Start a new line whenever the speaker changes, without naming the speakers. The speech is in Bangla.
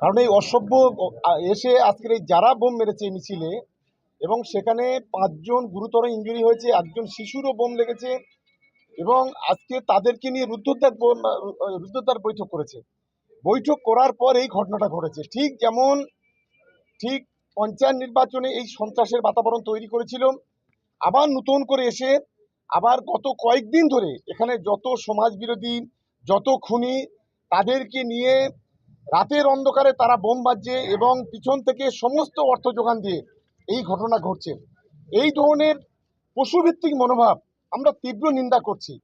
কারণ এই অসভ্য এসে আজকের এই যারা বোম মেরেছে মিছিলে এবং সেখানে পাঁচজন গুরুতর ইঞ্জুরি হয়েছে, একজন শিশুরও বোম লেগেছে এবং আজকে তাদেরকে নিয়ে রুদ্ধদ্বার রুদ্ধদ্বার বৈঠক করেছে। বৈঠক করার পর এই ঘটনাটা ঘটেছে। ঠিক যেমন, ঠিক পঞ্চায়েত নির্বাচনে এই সন্ত্রাসের বাতাবরণ তৈরি করেছিল, আবার নতুন করে এসে আবার গত কয়েকদিন ধরে এখানে যত সমাজ বিরোধী যত খুনি তাদেরকে নিয়ে রাতের অন্ধকারে তারা বোম বাজছে এবং পিছন থেকে সমস্ত অর্থ যোগান দিয়ে এই ঘটনা ঘটছে। এই ধরনের পশুভিত্তিক মনোভাব আমরা তীব্র নিন্দা করছি।